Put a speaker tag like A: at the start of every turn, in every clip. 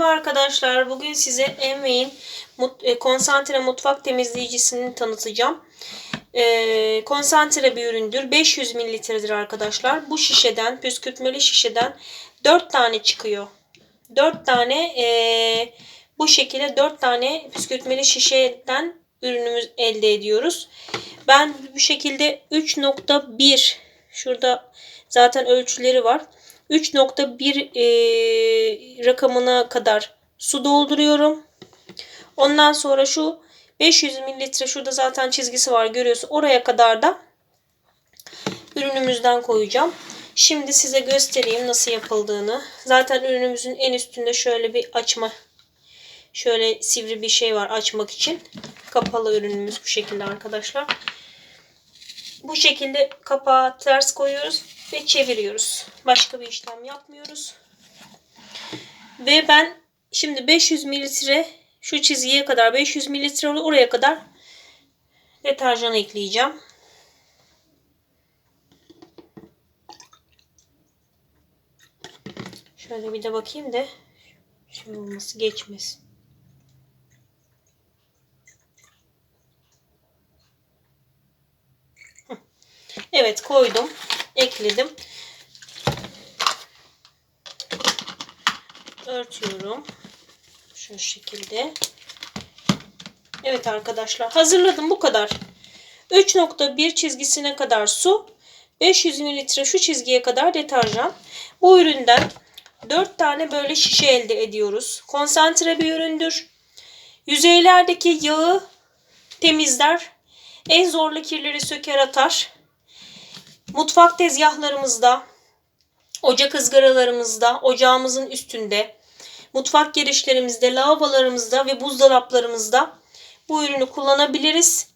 A: Merhaba arkadaşlar. Bugün size Envey'in e, konsantre mutfak temizleyicisini tanıtacağım. E, konsantre bir üründür. 500 mililitredir arkadaşlar. Bu şişeden, püskürtmeli şişeden 4 tane çıkıyor. 4 tane e, bu şekilde 4 tane püskürtmeli şişeden ürünümüz elde ediyoruz. Ben bu şekilde 3.1 şurada zaten ölçüleri var. 3.1 e, rakamına kadar su dolduruyorum. Ondan sonra şu 500 mililitre şurada zaten çizgisi var görüyorsun. Oraya kadar da ürünümüzden koyacağım. Şimdi size göstereyim nasıl yapıldığını. Zaten ürünümüzün en üstünde şöyle bir açma şöyle sivri bir şey var açmak için. Kapalı ürünümüz bu şekilde arkadaşlar. Bu şekilde kapağı ters koyuyoruz ve çeviriyoruz. Başka bir işlem yapmıyoruz. Ve ben şimdi 500 mililitre şu çizgiye kadar 500 mililitre oraya kadar deterjan ekleyeceğim. Şöyle bir de bakayım da şey olması geçmesin. Evet koydum. Ekledim. Örtüyorum. Şu şekilde. Evet arkadaşlar hazırladım bu kadar. 3.1 çizgisine kadar su. 500 mililitre şu çizgiye kadar deterjan. Bu üründen 4 tane böyle şişe elde ediyoruz. Konsantre bir üründür. Yüzeylerdeki yağı temizler. En zorlu kirleri söker atar. Mutfak tezgahlarımızda, ocak ızgaralarımızda, ocağımızın üstünde, mutfak girişlerimizde, lavabolarımızda ve buzdolaplarımızda bu ürünü kullanabiliriz.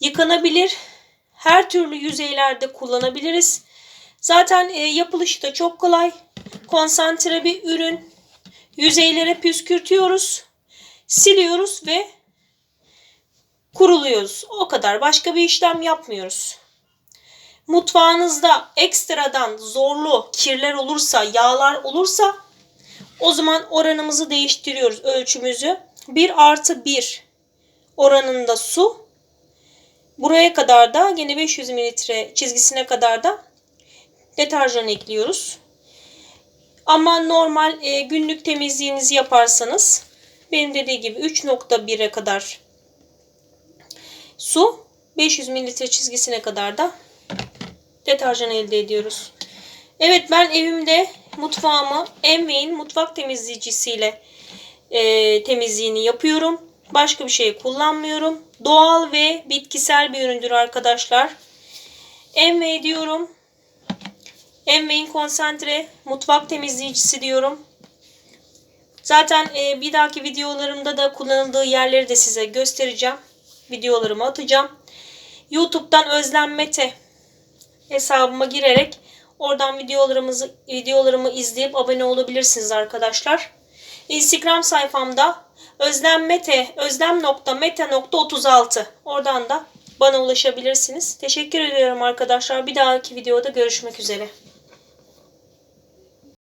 A: Yıkanabilir, her türlü yüzeylerde kullanabiliriz. Zaten e, yapılışı da çok kolay. Konsantre bir ürün. Yüzeylere püskürtüyoruz, siliyoruz ve kuruluyoruz. O kadar. Başka bir işlem yapmıyoruz. Mutfağınızda ekstradan zorlu kirler olursa, yağlar olursa o zaman oranımızı değiştiriyoruz. Ölçümüzü 1 artı 1 oranında su. Buraya kadar da yine 500 mililitre çizgisine kadar da deterjan ekliyoruz. Ama normal e, günlük temizliğinizi yaparsanız benim dediği gibi 3.1'e kadar su 500 mililitre çizgisine kadar da deterjan elde ediyoruz. Evet ben evimde mutfağımı Envey'in mutfak temizleyicisiyle e, temizliğini yapıyorum. Başka bir şey kullanmıyorum. Doğal ve bitkisel bir üründür arkadaşlar. Envey diyorum. Envey'in konsantre mutfak temizleyicisi diyorum. Zaten e, bir dahaki videolarımda da kullanıldığı yerleri de size göstereceğim. Videolarımı atacağım. YouTube'dan Özlem Mete hesabıma girerek oradan videolarımızı videolarımı izleyip abone olabilirsiniz arkadaşlar. Instagram sayfamda Özlem Mete özlem.mete.36 oradan da bana ulaşabilirsiniz. Teşekkür ediyorum arkadaşlar. Bir dahaki videoda görüşmek üzere.